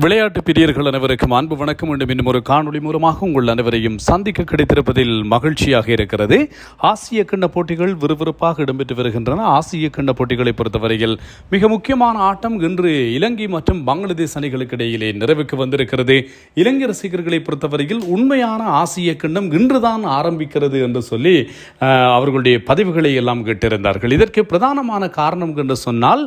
விளையாட்டு பிரியர்கள் அனைவருக்கும் அன்பு வணக்கம். வேண்டும் இன்னும் ஒரு காணொளி மூலமாக உங்கள் அனைவரையும் சந்திக்க கிடைத்திருப்பதில் மகிழ்ச்சியாக இருக்கிறது. ஆசிய கிண்ண போட்டிகள் விறுவிறுப்பாக இடம்பெற்று வருகின்றன. ஆசிய கிண்ண போட்டிகளை பொறுத்தவரையில் மிக முக்கியமான ஆட்டம் இன்று இலங்கை மற்றும் பங்களாதேஷ் அணிகளுக்கு இடையிலே நிறைவுக்கு வந்திருக்கிறது. இலங்கை ரசிகர்களை பொறுத்தவரையில் உண்மையான ஆசிய கிண்ணம் இன்றுதான் ஆரம்பிக்கிறது என்று சொல்லி அவர்களுடைய பதிவுகளை எல்லாம் கேட்டிருந்தார்கள். இதற்கு பிரதானமான காரணம் என்று சொன்னால்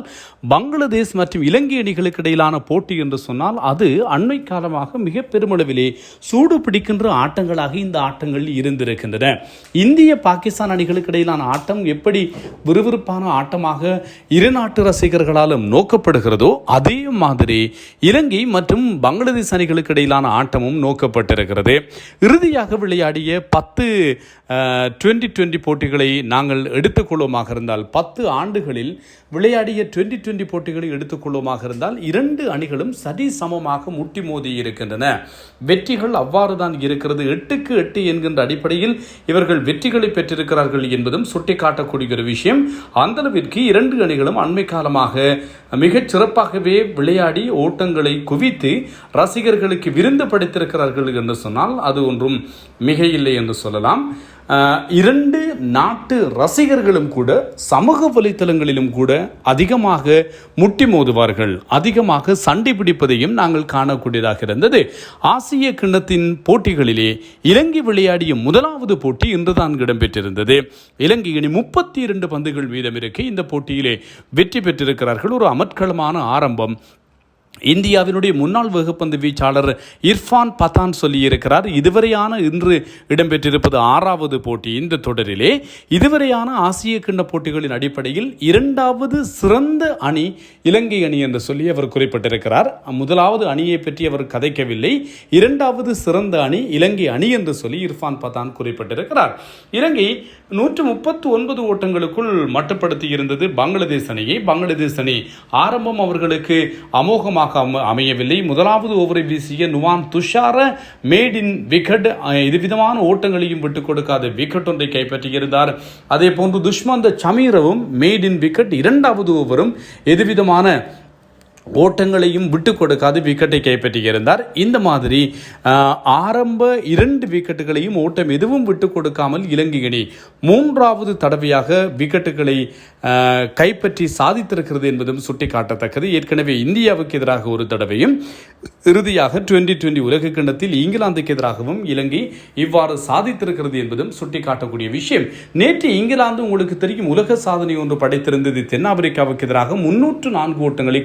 பங்களாதேஷ் மற்றும் இலங்கை அணிகளுக்கு இடையிலான போட்டி என்று சொன்னால் அது அண்மை காலமாக மிக பெருமளவிலே சூடு பிடிக்கின்ற ஆட்டங்களாக இந்த ஆட்டங்கள் இருந்திருக்கின்றன. இந்திய பாகிஸ்தான் அணிகளுக்கு இடையிலான ஆட்டம் எப்படி விறுவிறுப்பான ஆட்டமாக இரு நாட்டு ரசிகர்களாலும் நோக்கப்படுகிறதோ அதே மாதிரி இலங்கை மற்றும் பங்களாதேஷ் அணிகளுக்கு இடையிலான ஆட்டமும் நோக்கப்பட்டிருக்கிறது. இறுதியாக விளையாடிய பத்து டுவெண்ட்டி டுவெண்ட்டி போட்டிகளை நாங்கள் எடுத்துக்கொள்வோமாக இருந்தால் பத்து ஆண்டுகளில் விளையாடிய டுவெண்ட்டி டுவெண்ட்டி போட்டிகளை எடுத்துக்கொள்வோமாக இருந்தால் இரண்டு அணிகளும் சரி சமமாக முட்டி மோதி இருக்கின்றன. வெற்றிகள் அவ்வாறு தான் இருக்கிறது. எட்டுக்கு எட்டு என்கின்ற அடிப்படையில் இவர்கள் வெற்றிகளை பெற்றிருக்கிறார்கள் என்பதும் சுட்டிக்காட்டக்கூடிய ஒரு விஷயம். அந்தளவிற்கு இரண்டு அணிகளும் அண்மை காலமாக மிகச் சிறப்பாகவே விளையாடி ஓட்டங்களை குவித்து ரசிகர்களுக்கு விருந்து படைத்திருக்கிறார்கள் என்று சொன்னால் அது ஒன்றும் மிக இல்லை என்று சொல்லலாம். இரண்டு நாட்டு ரசிகர்களும் கூட சமூக வலைத்தளங்களிலும் கூட அதிகமாக முட்டி மோதுவார்கள். அதிகமாக சண்டை பிடிப்பதையும் நாங்கள் காணக்கூடியதாக இருந்தது. ஆசிய கிண்ணத்தின் போட்டிகளிலே இலங்கை விளையாடிய முதலாவது போட்டி இன்றுதான் இடம்பெற்றிருந்தது. இலங்கை அணி முப்பத்தி இரண்டு பந்துகள் வீதம் இருக்க. இந்த போட்டியிலே வெற்றி பெற்றிருக்கிறார்கள். ஒரு அமர்க்களமான ஆரம்பம். இந்தியாவினுடைய முன்னாள் வகுப்பந்து வீச்சாளர் இர்ஃபான் பதான் சொல்லியிருக்கிறார் இதுவரையான இன்று இடம்பெற்றிருப்பது ஆறாவது போட்டி. இந்த தொடரிலே இதுவரையான ஆசிய கிண்ண போட்டிகளின் அடிப்படையில் இரண்டாவது சிறந்த அணி இலங்கை அணி என்று சொல்லி அவர் குறிப்பிட்டிருக்கிறார். முதலாவது அணியை பற்றி அவர் கதைக்கவில்லை. இரண்டாவது சிறந்த அணி இலங்கை அணி என்று சொல்லி இர்ஃபான் பதான் குறிப்பிட்டிருக்கிறார். இலங்கை நூற்று முப்பத்து ஒன்பது ஓட்டங்களுக்குள் மட்டுப்படுத்தி இருந்தது பங்களாதேஷ் அணியை. பங்களாதேஷ் அணி ஆரம்பம் அவர்களுக்கு அமோகமாக அம- அமையவில்லை. முதலாவது ஓவரை வீசிய Nuwan Thushara maiden wicket இதுவிதமான ஓட்டங்களையும் விட்டுக் கொடுக்காத விக்கெட் ஒன்றை கைப்பற்றியிருந்தார். அதே போன்று துஷ்மந்த சமீரவும் மேட் இன் விக்கெட் இரண்டாவது ஓவரும் எதுவிதமான ஓட்டங்களையும் விட்டு கொடுக்காது விக்கெட்டை கைப்பற்றியிருந்தார். இந்த மாதிரி ஆரம்ப இரண்டு விக்கெட்டுகளையும் ஓட்டம் எதுவும் விட்டு கொடுக்காமல் இலங்கை அணி மூன்றாவது தடவையாக விக்கெட்டுகளை கைப்பற்றி சாதித்திருக்கிறது என்பதும் சுட்டிக்காட்டத்தக்கது. ஏற்கனவே இந்தியாவுக்கு எதிராக ஒரு தடவையும் இறுதியாக டுவெண்டி டுவெண்டி உலக கிண்ணத்தில் இங்கிலாந்துக்கு எதிராகவும் இலங்கை இவ்வாறு சாதித்திருக்கிறது என்பதும் சுட்டிக்காட்டக்கூடிய விஷயம். நேற்று இங்கிலாந்து உங்களுக்கு தெரியும் உலக சாதனை ஒன்று படைத்திருந்தது தென்னாப்பிரிக்காவுக்கு எதிராக முன்னூற்று நான்கு ஓட்டங்களை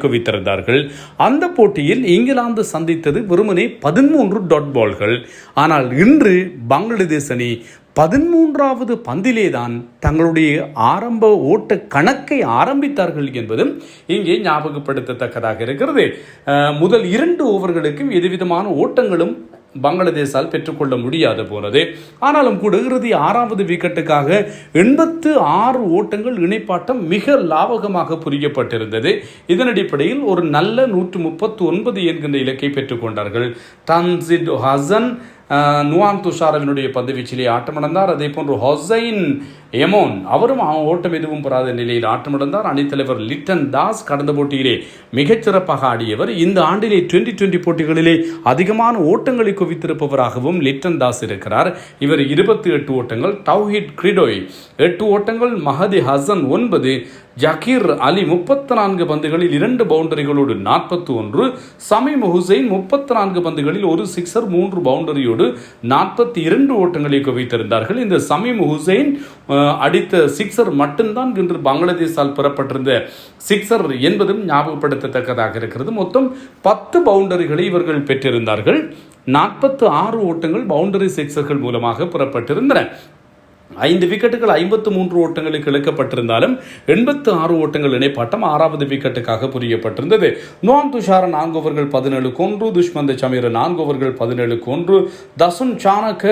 குவித்திருந்தார்கள் அந்த போட்டியில் இங்கிலாந்து சந்தித்தது வெறுமனே பதிமூன்று டாட் பால்கள் ஆனால் இன்று பங்களாதேஷ் அணி பதிமூன்றாவது பந்திலே தான் தங்களுடைய ஆரம்ப ஓட்ட கணக்கை ஆரம்பித்தார்கள் என்பதும் இங்கே ஞாபகப்படுத்தத்தக்கதாக இருக்கிறது. முதல் இரண்டு ஓவர்களுக்கும் எதுவிதமான ஓட்டங்களும் பங்களாதேஷால் பெற்றுக்கொள்ள முடியாது போனது. ஆனாலும் கூட இறுதி ஆறாவது விக்கெட்டுக்காக எண்பத்து ஆறு ஓட்டங்கள் இணைப்பாட்டம் மிக லாபகமாக புரியப்பட்டிருந்தது. இதன் அடிப்படையில் ஒரு நல்ல நூற்று முப்பத்து ஒன்பது என்கின்ற இலக்கை பெற்றுக்கொண்டார்கள் தன்சிட் ஹசன் நுவான் துஷாரவினுடைய பந்துவீச்சிலே ஆட்டமடைந்தார் அதே போன்று ஹொசைன் எமோன் அவரும் அவன் ஓட்டம் எதுவும் பெறாத நிலையில் ஆட்டமிழந்தார் அணித்தலைவர் லிட்டன் தாஸ் கடந்த போட்டியிலே மிகச்சிறப்பாக ஆடியவர். இந்த ஆண்டிலே டுவெண்டி டுவெண்டி போட்டிகளிலே அதிகமான ஓட்டங்களை குவித்திருப்பவராகவும் லிட்டன் தாஸ் இருக்கிறார். இவர் இருபத்தி எட்டு ஓட்டங்கள் டவுஹிட் கிரிடோய் எட்டு ஓட்டங்கள் மஹதி ஹசன் ஒன்பது ஜக்கீர் அலி முப்பத்தி நான்கு பந்துகளில் இரண்டு பவுண்டரிகளோடு நாற்பத்தி ஒன்று சமீம் ஹுசைன் முப்பத்தி நான்கு பந்துகளில் ஒரு சிக்ஸர் மூன்று பவுண்டரியோடு நாற்பத்தி இரண்டு ஓட்டங்களை குவித்திருந்தார்கள். இந்த சமீம் ஹுசைன் அடித்த சிக்ஸர் மட்டும்தான் இன்று பங்களாதேஷால் புறப்பட்டிருந்த சிக்ஸர் என்பதும் ஞாபகப்படுத்தத்தக்கதாக இருக்கிறது. மொத்தம் பத்து பவுண்டரிகளை இவர்கள் பெற்றிருந்தார்கள். நாற்பத்து ஆறு ஓட்டங்கள் பவுண்டரி சிக்ஸர்கள் மூலமாக புறப்பட்டிருந்தன. ஐந்து விக்கெட்டுகள் ஐம்பத்து மூன்று ஓட்டங்களுக்கு இழக்கப்பட்டிருந்தாலும் எண்பத்து ஆறு ஓட்டங்கள் இணைப்பாட்டம் ஆறாவது விக்கெட்டுக்காக புரியப்பட்டிருந்தது. நோம் துஷார நான்கு ஓவர்கள் பதினேழுக்கு ஒன்று துஷ்மந்த சமீர நான்கு ஓவர்கள் பதினேழுக்கு ஒன்று தசுன் சாணக்க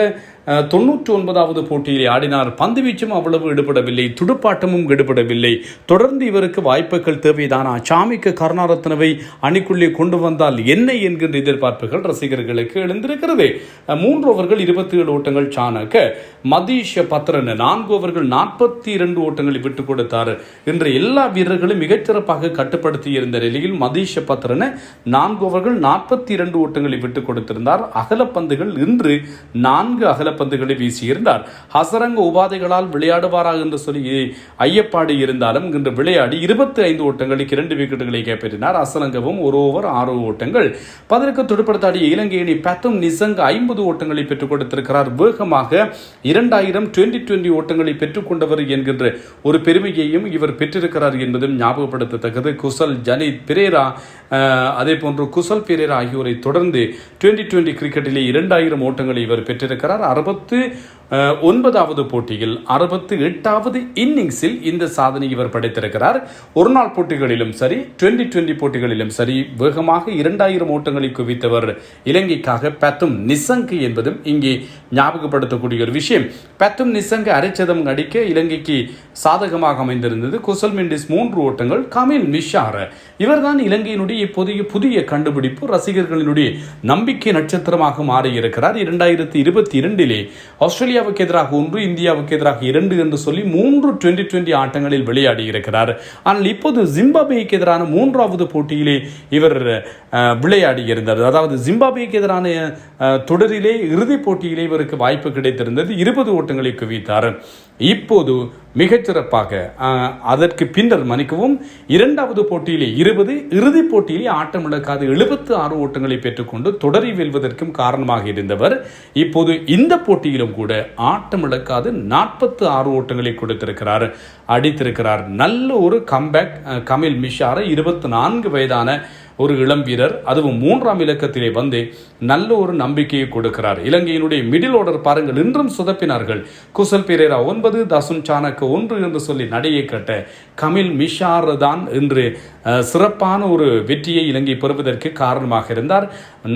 தொண்ணூற்றி ஒன்பதாவது போட்டியில் ஆடினார். பந்து வீச்சும் அவ்வளவு ஈடுபடவில்லை துடுப்பாட்டமும் ஈடுபடவில்லை தொடர்ந்து இவருக்கு வாய்ப்புகள் தேவைதானா? சாமிக்கு கருணாரத்னவை அணிக்குள்ளே கொண்டு வந்தால் என்ன என்கின்ற எதிர்பார்ப்புகள் ரசிகர்களுக்கு எழுந்திருக்கிறது. மூன்று ஓவர்கள் இருபத்தி ஏழு ஓட்டங்கள் சாணக்க மதீஷ பத்ரன் நான்கு ஓவர்கள் நாற்பத்தி இரண்டு ஓட்டங்களை விட்டுக் கொடுத்தார். என்ற எல்லா வீரர்களும் மிகச்சிறப்பாக கட்டுப்படுத்தி இருந்த நிலையில் மதீஷ பத்ரன் நான்கு ஓவர்கள் நாற்பத்தி இரண்டு ஓட்டங்களை விட்டுக் கொடுத்திருந்தார். அகலப்பந்துகள் இன்று நான்கு பந்துகளை வீசியிருந்தார் ஹசரங்க உபாதைகளால் விளையாடுவாரா என்று சொல்லி ஐயப்பாடு இருந்தாலும் இன்று விளையாடி இருபத்தி ஐந்து ஓட்டங்களுக்கு இரண்டு விக்கெட்டுகளை கைப்பற்றினார். அசலங்கவும் ஒரு ஓவர் ஆறு ஓட்டங்கள். பதற்கு துடுப்படுத்தாடிய இலங்கை அணி பத்தும் நிசங்க ஐம்பது ஓட்டங்களை பெற்றுக் கொடுத்திருக்கிறார். வேகமாக இரண்டாயிரம் டுவெண்டி டுவெண்டி ஓட்டங்களை பெற்றுக்கொண்டவர் என்கின்ற ஒரு பெருமையையும் இவர் பெற்றிருக்கிறார் என்பதும் ஞாபகப்படுத்தத்தக்கது. குசல் ஜனித் பிரேரா அதே போன்று குசல் பிரேரா ஆகியோரை தொடர்ந்து டுவெண்டி டுவெண்டி கிரிக்கெட்டிலே இரண்டாயிரம் ஓட்டங்களை இவர் பெற்றிருக்கிறார். அறுபத்து ஒன்பதாவது போட்டியில் அறுபத்து எட்டாவது இன்னிங்ஸில் இந்த சாதனை இவர் படைத்திருக்கிறார். ஒரு நாள் போட்டிகளிலும் சரி டுவெண்டி டுவெண்டி போட்டிகளிலும் சரி வேகமாக இரண்டாயிரம் ஓட்டங்களை குவித்தவர் இலங்கைக்காக பத்தும் நிசங்கு என்பதும் இங்கே ஞாபகப்படுத்தக்கூடிய ஒரு விஷயம். பத்தும் நிசங்கு அரைச்சதம் அடிக்க இலங்கைக்கு சாதகமாக அமைந்திருந்தது. குசல் மெண்டிஸ் மூன்று ஓட்டங்கள் கமில் மிஷார். இவர்தான் இலங்கையினுடைய இப்போதைய புதிய கண்டுபிடிப்பு. ரசிகர்களினுடைய நம்பிக்கை நட்சத்திரமாக மாறியிருக்கிறார். இரண்டாயிரத்தி இருபத்தி இரண்டில் ஆஸ்திரேலியாவுக்கு எதிராக ஒன்று இந்தியாவுக்கு எதிராக இரண்டு என்று சொல்லி மூன்று டுவெண்டி டுவெண்டி ஆட்டங்களில் விளையாடி இருக்கிறார். ஆனால் இப்போது ஜிம்பாபேக்கு எதிரான மூன்றாவது போட்டியிலே இவர் விளையாடி இருந்தார். அதாவது ஜிம்பாபேக்கு எதிரான தொடரிலே இறுதிப் போட்டியிலே இவருக்கு வாய்ப்பு கிடைத்திருந்தது. இருபது ஓட்டங்களை குவித்தார். இப்போது மிகச்சிறப்பாக அதற்கு பின்னர் மன்னிக்கவும் இரண்டாவது போட்டியிலே இருபது இறுதிப் போட்டியிலே ஆட்டம் இழக்காது எழுபத்து ஆறு ஓட்டங்களை பெற்றுக்கொண்டு தொடரை வெல்வதற்கும் காரணமாக இருந்தவர். இப்போது இந்த போட்டியிலும் கூட ஆட்டம் இழக்காது நாற்பத்து ஆறு ஓட்டங்களை கொடுத்திருக்கிறார் அடித்திருக்கிறார். நல்ல ஒரு கம்பேக் கமில் மிஷாரை இருபத்தி நான்கு வயதான ஒரு இளம் வீரர் அதுவும் மூன்றாம் இலக்கத்திலே வந்து நல்ல ஒரு நம்பிக்கையை கொடுக்கிறார். இலங்கையினுடைய மிடில் ஆர்டர் பாருங்கள் இன்றும் சுதப்பினார்கள். குசல் பிரேரா ஒன்பது தசுன் சாணக்கு ஒன்று என்று சொல்லி நடையை கட்ட கமில் மிஷார் தான் இன்று சிறப்பான ஒரு வெற்றியை இலங்கை பெறுவதற்கு காரணமாக இருந்தார்.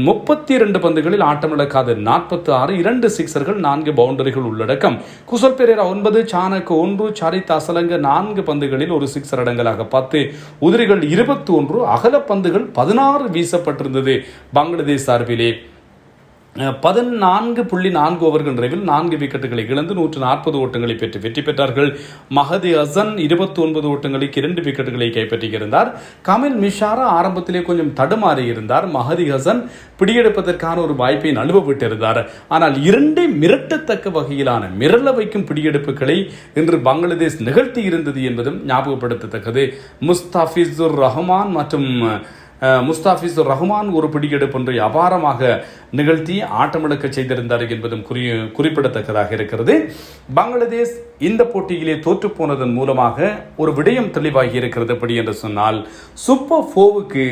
முப்பத்தி இரண்டு பந்துகளில் ஆட்டமிழக்காத நாற்பத்தி ஆறு இரண்டு சிக்சர்கள் நான்கு பவுண்டரிகள் உள்ளடக்கம். குசல் பெரேரா ஒன்பது சாணக்கு ஒன்று சரித் அசலங்க நான்கு பந்துகளில் ஒரு சிக்ஸர் அடங்கலாக பத்து. உதிரிகள் இருபத்தி ஒன்று அகல பந்துகள் பதினாறு வீசப்பட்டிருந்தது. பங்களாதேஷ் சார்பிலே பதினான்கு புள்ளி நான்கு ஓவர்கள் நிறைவில் நான்கு விக்கெட்டுகளை இழந்து நூற்று நாற்பது ஓட்டங்களை பெற்று வெற்றி பெற்றார்கள். மஹதி ஹசன் இருபத்தி ஒன்பது ஓட்டங்களுக்கு இரண்டு விக்கெட்டுகளை கைப்பற்றியிருந்தார். கமில் மிஷாரா ஆரம்பத்திலே கொஞ்சம் தடுமாறி இருந்தார். மஹதி ஹசன் பிடியெடுப்பதற்கான ஒரு வாய்ப்பை நழுவ விட்டிருந்தார் ஆனால் இரண்டே மிரட்டத்தக்க வகையிலான மிரள வைக்கும் பிடியெடுப்புகளை இன்று பங்களாதேஷ் நிகழ்த்தி இருந்தது என்பதும் ஞாபகப்படுத்தத்தக்கது. முஸ்தாஃபிசுர் ரஹ்மான் மற்றும் முஸ்தாஃபிஸ் ரஹ்மான் ஒரு பிடியெடுப்பு ஒன்றை அபாரமாக நிகழ்த்தி ஆட்டமிழக்க செய்திருந்தார் என்பதும் குறி குறிப்பிடத்தக்கதாக இருக்கிறது. பங்களாதேஷ் இந்த போட்டியிலே தோற்று போனதன் மூலமாக ஒரு விடயம் தெளிவாகி இருக்கிறது எப்படி என்று சொன்னால் சூப்பர் ஃபோவுக்கு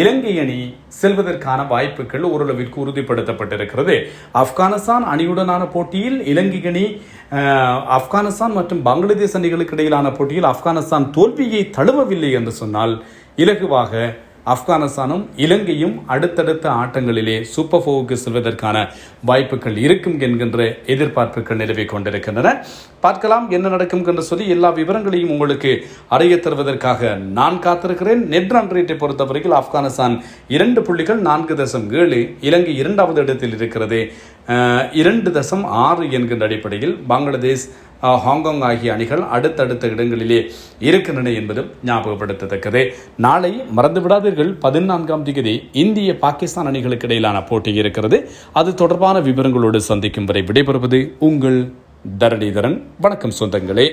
இலங்கை அணி செல்வதற்கான வாய்ப்புகள் ஓரளவிற்கு உறுதிப்படுத்தப்பட்டிருக்கிறது. ஆப்கானிஸ்தான் அணியுடனான போட்டியில் இலங்கை அணி ஆப்கானிஸ்தான் மற்றும் பங்களாதேஷ் அணிகளுக்கு இடையிலான போட்டியில் ஆப்கானிஸ்தான் தோல்வியை தழுவவில்லை என்று சொன்னால் இலகுவாக ஆப்கானிஸ்தானும் இலங்கையும் அடுத்தடுத்த ஆட்டங்களிலே சூப்பர் ஃபோவுக்கு செல்வதற்கான வாய்ப்புகள் இருக்கும் என்கின்ற எதிர்பார்ப்புகள் நிலவி கொண்டிருக்கின்றன. பார்க்கலாம் என்ன நடக்கும் என்று சொல்லி எல்லா விவரங்களையும் உங்களுக்கு அறிய தருவதற்காக நான் காத்திருக்கிறேன். நெட் ரன் ரேட்டை பொறுத்தவரையில் ஆப்கானிஸ்தான் இரண்டு புள்ளிகள் நான்கு தசம் ஏழு இலங்கை இரண்டாவது இடத்தில் இருக்கிறது. இரண்டு தசம் ஆறு என்கின்ற அடிப்படையில் பங்களாதேஷ் ஹாங்காங் ஆகிய அணிகள் அடுத்தடுத்த இடங்களிலே இருக்கின்றன என்பதும் ஞாபகப்படுத்தத்தக்கது. நாளை மறந்து விடாதீர்கள் பதினான்காம் தேதி இந்திய பாகிஸ்தான் அணிகளுக்கு இடையிலான போட்டி இருக்கிறது. அது தொடர்பான விவரங்களோடு சந்திக்கும் வரை விடைபெறுவது உங்கள் தரணிதரன். வணக்கம் சொந்தங்களே.